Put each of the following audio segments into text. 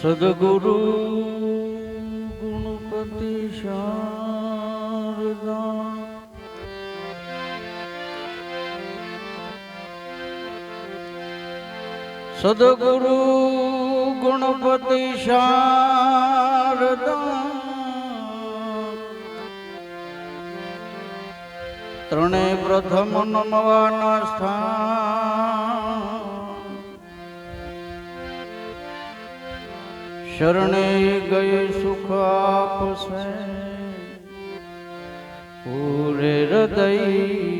સદગુરુ ગુણપતિ શારદા સદગુરુ ગુણપતિ શારદા. ત્રણે પ્રથમ નમવાના સ્થાન. શરણે ગયે સુખ આપશે. પૂરે હૃદય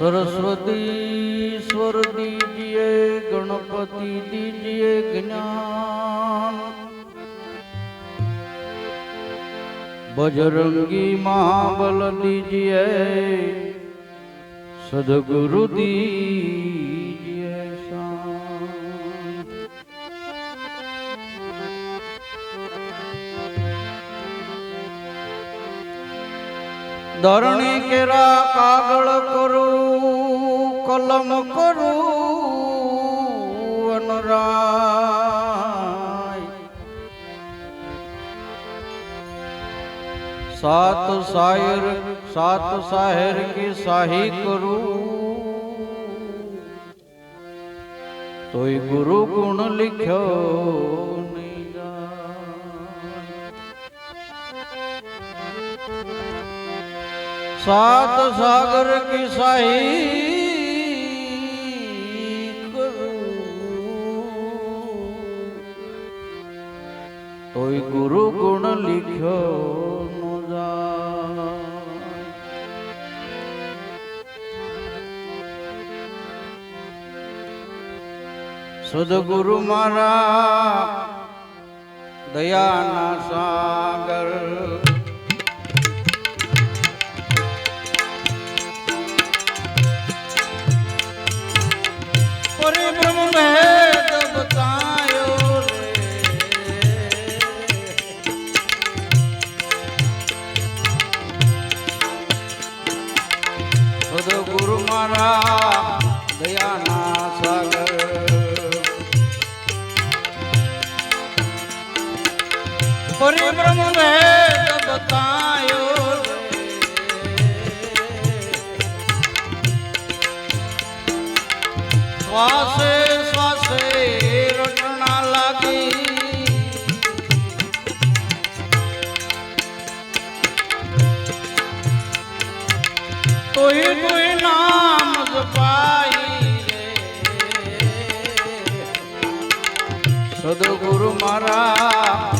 સરસ્વતી સ્વર દીજીએ ગણપતિ દીજીએ જ્ઞાન. બજરંગી મહાબલ દીજીએ સદગુરુ દીજીએ ધરણી કેરા કાગળ કરું કલમ કરું અનરાય સાત શાયર સાત શાહેર કી શાહી કરું તોય ગુરુ ગુણ લખ્યો સાત સાગર કી સાહી તોય ગુરુ ગુણ લીખ્યો સદગુરુ મારા દયાના સાગર પરિભ્રમ ભેદ બતાયો. શ્વાસે શ્વાસે રટણા લાગી તોય તોય નામ જપાઈ સદગુરુ મારા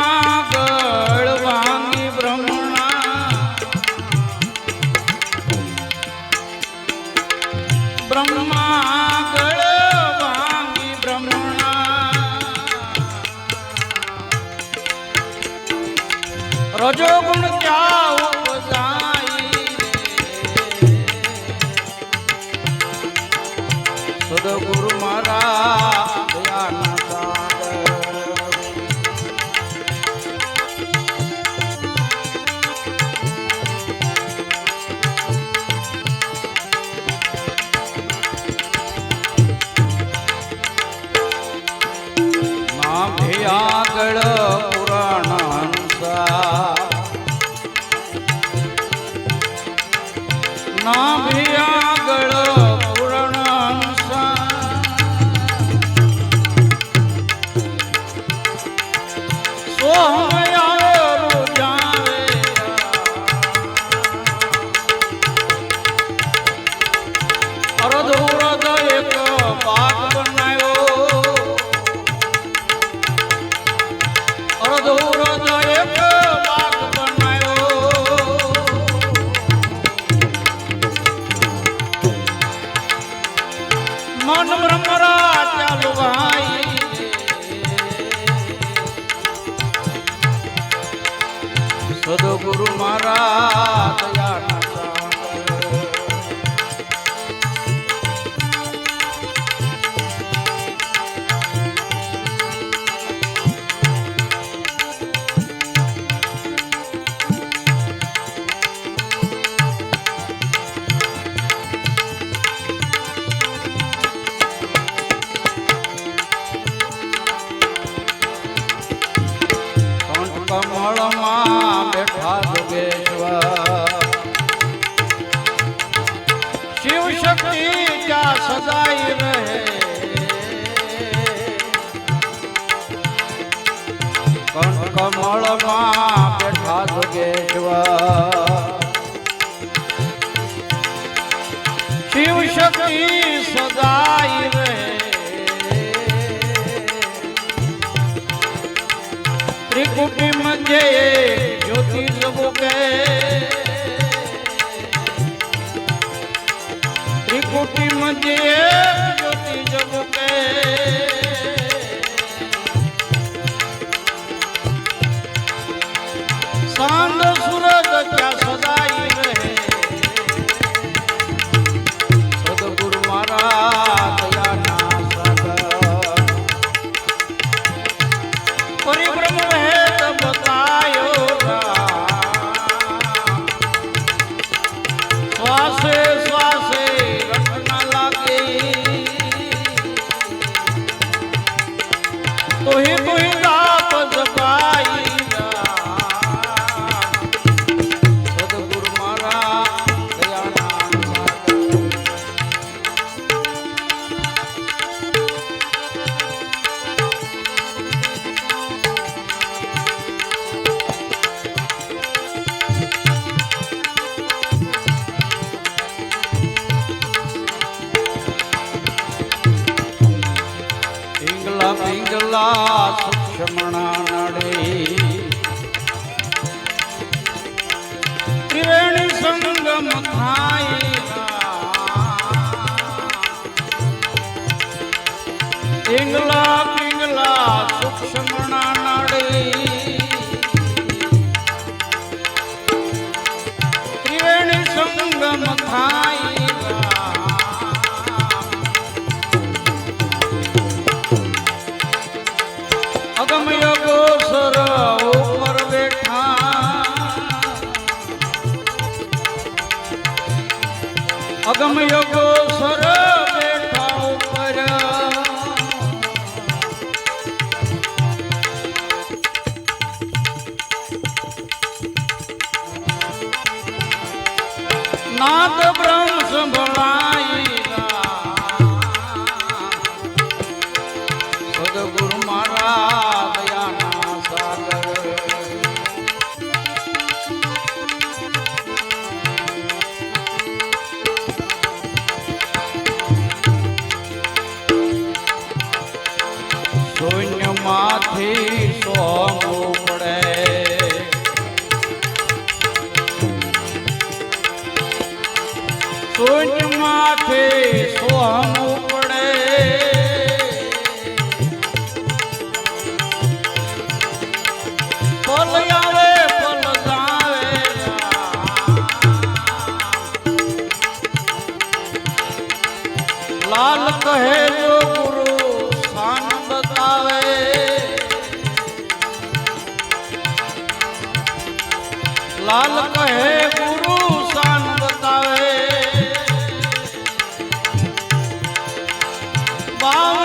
રજો અરધ હૃદય એક બાગ જબુકે ત્રિકુટી સાંડ પિંગલા સૂક્ષ્મણા નડે ત્રિવેણી સંગમ થાય પિંગલા પિંગલા સૂક્ષ્મણા નડે ત્રિવેણી સંગમ થાય અગમ યોગો સર બેઠા ઉપર નાદ બ્રહ્મ સદગુરુ મારા કહે જો ગુરુ સ્થાન બતાવે. લાલ કહે ગુરુ સ્થાન બતાવે. બામ